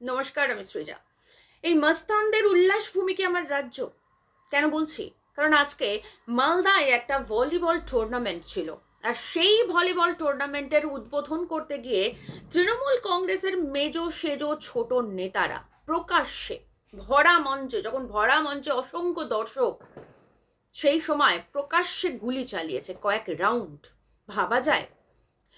নমস্কার, আমি সৃজা। এই মস্তানদের উল্লাস ভূমি কি আমার রাজ্য। কেন বলছি? কারণ আজকে মালদায় একটা ভলিবল টুর্নামেন্ট ছিল। আর সেই ভলিবল টুর্নামেন্টের উদ্বোধন করতে গিয়ে তৃণমূল কংগ্রেসের মেজো সেজো ছোট নেতারা প্রকাশ্যে ভরা মঞ্চে, যখন ভরা মঞ্চে অসংখ্য দর্শক, সেই সময় প্রকাশ্যে গুলি চালিয়েছে কয়েক রাউন্ড ভাবা যায়?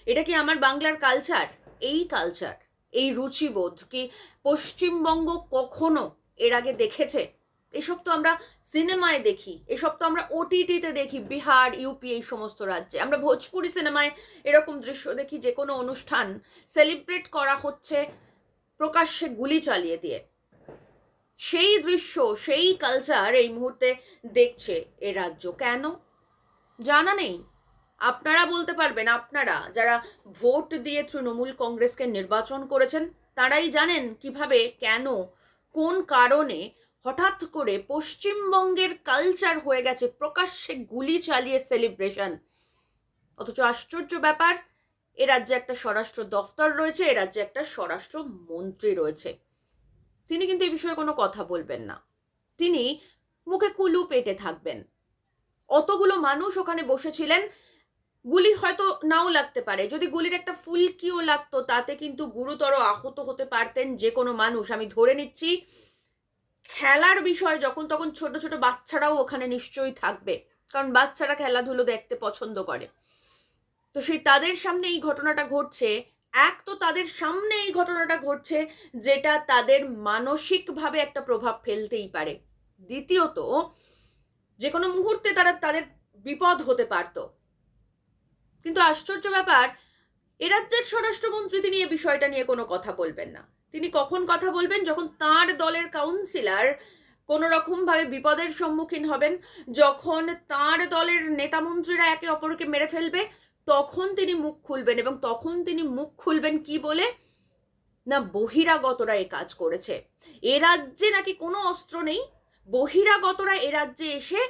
এটা কি আমার বাংলার কালচার এই কালচার এই রুচিবোধ কি পশ্চিমবঙ্গ কখনো এর আগে দেখেছে? এসব তো আমরা সিনেমায় দেখি, এসব তো আমরা ওটিটিতে দেখি, বিহার ইউপি এই সমস্ত রাজ্যে। আমরা ভোজপুরি সিনেমায় এরকম দৃশ্য দেখি যে কোনো অনুষ্ঠান সেলিব্রেট করা হচ্ছে প্রকাশ্যে গুলি চালিয়ে দিয়ে। সেই দৃশ্য, সেই কালচার এই মুহূর্তে দেখছে এ রাজ্য। কেন? জানা নেই। আপনারা বলতে পারবেন, আপনারা যারা ভোট দিয়ে তৃণমূল কংগ্রেসকে নির্বাচন করেছেন, তারাই জানেন কীভাবে, কেন, কোন কারণে হঠাৎ করে পশ্চিমবঙ্গের কালচার হয়ে গেছে, প্রকাশ্যে গুলি চালিয়ে সেলিব্রেশন অথচ আশ্চর্য ব্যাপার, এ রাজ্যে একটা স্বরাষ্ট্র দফতর রয়েছে, এ রাজ্যে একটা স্বরাষ্ট্র মন্ত্রী রয়েছে। তিনি কিন্তু এই বিষয়ে কোনো কথা বলবেন না। তিনি মুখে কুলু পেটে থাকবেন। অতগুলো মানুষ ওখানে বসেছিলেন গুলি হয়তো নাও লাগতে পারে। যদি গুলির একটা ফুলকিও লাগতো, তাতে কিন্তু গুরুতর আহত হতে পারতেন যে কোনো মানুষ। আমি ধরে নিচ্ছি, খেলার বিষয় যখন তখন ছোট ছোট বাচ্চারাও ওখানে নিশ্চয়ই থাকবে। কারণ বাচ্চারা খেলাধুলো দেখতে পছন্দ করে। তো সেই তাদের সামনে এই ঘটনাটা ঘটছে। এক তো তাদের সামনে এই ঘটনাটা ঘটছে যেটা তাদের মানসিকভাবে একটা প্রভাব ফেলতেই পারে। দ্বিতীয়ত যে কোনো মুহূর্তে তারা তাদের বিপদ হতে পারতো। কিন্তু আশ্চর্য ব্যাপার, এ রাজ্যের স্বরাষ্ট্রমন্ত্রী তিনি এ বিষয়টা নিয়ে কোনো কথা বলবেন না। তিনি কখন কথা বলবেন? যখন তার দলের কাউন্সিলর কোনো রকমভাবে বিপদের সম্মুখীন হবেন, যখন তার দলের নেতামন্ত্রীরা একে অপরকে মেরে ফেলবে, তখন তিনি মুখ খুলবেন এবং তখন তিনি মুখ খুলবেন কি বলে? না, বহিরাগতরা এ কাজ করেছে। এ রাজ্যে নাকি কোনো অস্ত্র নেই? বহিরাগতরা এ রাজ্যে এসে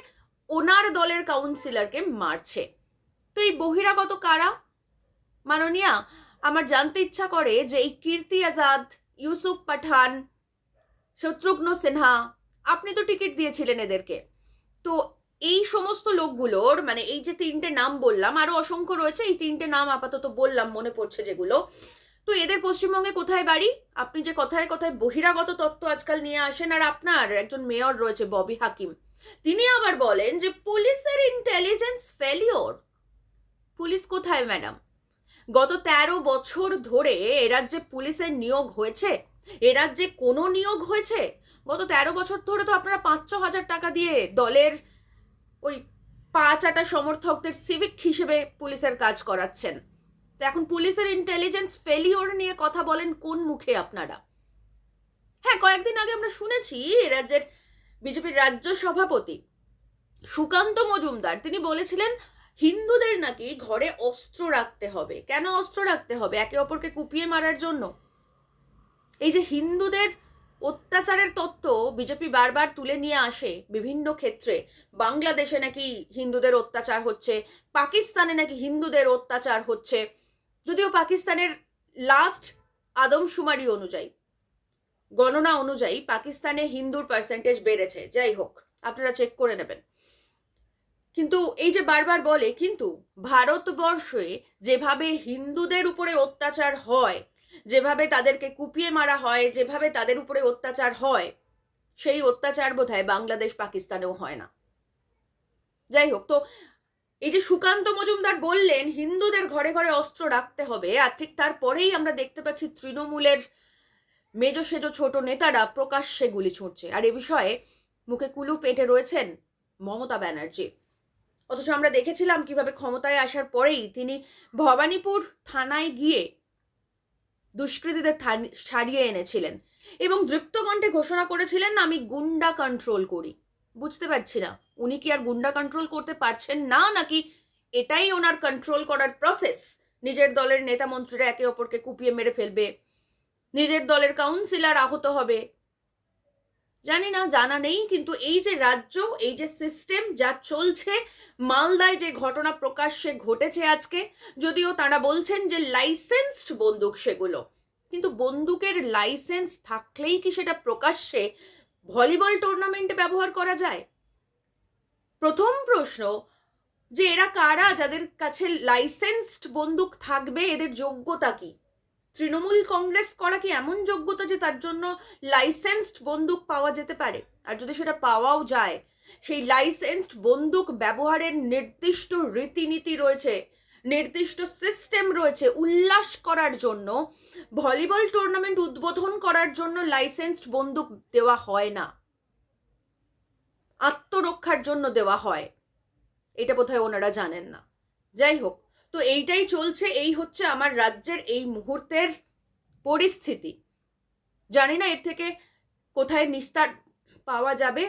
ওনার দলের কাউন্সিলরকে মারছে। তো এই বহিরাগত কারা? মাননীয়া, আমার জানতে ইচ্ছা করে যে এই কীর্তি আজাদ, ইউসুফ পাঠান, শত্রুঘ্ন সিনহা, আপনি তো টিকিট দিয়েছিলেন এদেরকে। তো এই সমস্ত লোকগুলোর মানে এই যে তিনটে নাম বললাম আরও অসংখ্য রয়েছে, এই তিনটে নাম আপাতত বললাম, মনে পড়ছে যেগুলো। তো এদের পশ্চিমবঙ্গে কোথায় বাড়ি? আপনি যে কথায় কথায় বহিরাগত তত্ত্ব আজকাল নিয়ে আসেন, আর আপনার একজন মেয়র রয়েছে, ববি হাকিম, তিনি আবার বলেন যে পুলিশের ইন্টেলিজেন্স ফেলিওর পুলিশ কোথায়, ম্যাডাম? গত তেরো বছর ধরে এ রাজ্যে পুলিশের নিয়োগ হয়েছে? এ রাজ্যে কোনো নিয়োগ হয়েছে? গত তেরো বছর ধরে তো আপনারা পাঁচ ছ হাজার টাকা দিয়ে দলের ওই পাঁচ আটা সমর্থকদের সিভিক হিসেবে পুলিশের কাজ করাচ্ছেন। তো এখন পুলিশের ইন্টেলিজেন্স ফেলিওর নিয়ে কথা বলেন কোন মুখে আপনারা? হ্যাঁ কয়েকদিন আগে আমরা শুনেছি রাজ্যের বিজেপির রাজ্য সভাপতি সুকান্ত মজুমদার। তিনি বলেছিলেন হিন্দুদের নাকি ঘরে অস্ত্র রাখতে হবে। কেন অস্ত্র রাখতে হবে? একে অপরকে কুপিয়ে মারার জন্য। এই যে হিন্দুদের অত্যাচারের তত্ত্ব বিজেপি বারবার তুলে নিয়ে আসে বিভিন্ন ক্ষেত্রে। বাংলাদেশে নাকি হিন্দুদের অত্যাচার হচ্ছে, পাকিস্তানে নাকি হিন্দুদের অত্যাচার হচ্ছে। যদিও পাকিস্তানের লাস্ট আদমশুমারি অনুযায়ী, গণনা অনুযায়ী পাকিস্তানে হিন্দুর পার্সেন্টেজ বেড়েছে। যাই হোক, আপনারা চেক করে নেবেন। কিন্তু এই যে বারবার বলে, কিন্তু ভারতবর্ষে যেভাবে হিন্দুদের উপরে অত্যাচার হয়, যেভাবে তাদেরকে কুপিয়ে মারা হয়, যেভাবে তাদের উপরে অত্যাচার হয়, সেই অত্যাচার বোধহয় বাংলাদেশ পাকিস্তানেও হয় না। যাই হোক, তো এই যে সুকান্ত মজুমদার বললেন, হিন্দুদের ঘরে ঘরে অস্ত্র রাখতে হবে, আর ঠিক তারপরেই আমরা দেখতে পাচ্ছি তৃণমূলের মেজ সেজো ছোট নেতারা প্রকাশ্যে গুলি ছুঁড়ছে। আর এ বিষয়ে মুখে কুলু পেটে রয়েছেন মমতা ব্যানার্জি। অথচ আমরা দেখেছিলাম কীভাবে ক্ষমতায় আসার পরেই তিনি ভবানীপুর থানায় গিয়ে দুষ্কৃতীদের সারিয়ে এনেছিলেন এবং দৃপ্তকণ্ঠে ঘোষণা করেছিলেন, আমি গুন্ডা কন্ট্রোল করি। বুঝতে পারছি না, উনি কি আর গুন্ডা কন্ট্রোল করতে পারছেন না নাকি এটাই ওনার কন্ট্রোল করার প্রসেস নিজের দলের নেতা মন্ত্রীরা একে অপরকে কুপিয়ে মেরে ফেলবে, নিজের দলের কাউন্সিলর আহত হবে জানি না, জানা নেই, কিন্তু এই যে রাজ্য, এই যে সিস্টেম যা চলছে, মালদায় যে ঘটনা প্রকাশ্যে ঘটেছে আজকে, যদিও তারা বলছেন যে লাইসেন্সড বন্দুক সেগুলো, কিন্তু বন্দুকের লাইসেন্স থাকলেই কি সেটা প্রকাশ্যে ভলিবল টুর্নামেন্টে ব্যবহার করা যায়? প্রথম প্রশ্ন, যে এরা কারা, যাদের কাছে লাইসেন্সড বন্দুক থাকবে, এদের যোগ্যতা কি? তৃণমূল কংগ্রেস করা কি এমন যোগ্যতা যে তার জন্য লাইসেন্সড বন্দুক পাওয়া যেতে পারে? আর যদি সেটা পাওয়াও যায়, সেই লাইসেন্সড বন্দুক ব্যবহারের নির্দিষ্ট রীতিনীতি রয়েছে, নির্দিষ্ট সিস্টেম রয়েছে উল্লাস করার জন্য ভলিবল টুর্নামেন্ট উদ্বোধন করার জন্য লাইসেন্সড বন্দুক দেওয়া হয় না। আত্মরক্ষার জন্য দেওয়া হয়। এটা বোধহয় ওনারা জানেন না। যাই হোক তো এইটাই চলছে, এই হচ্ছে আমার রাজ্যের এই মুহূর্তের পরিস্থিতি। জানি না এর থেকে কোথায় নিস্তার পাওয়া যাবে।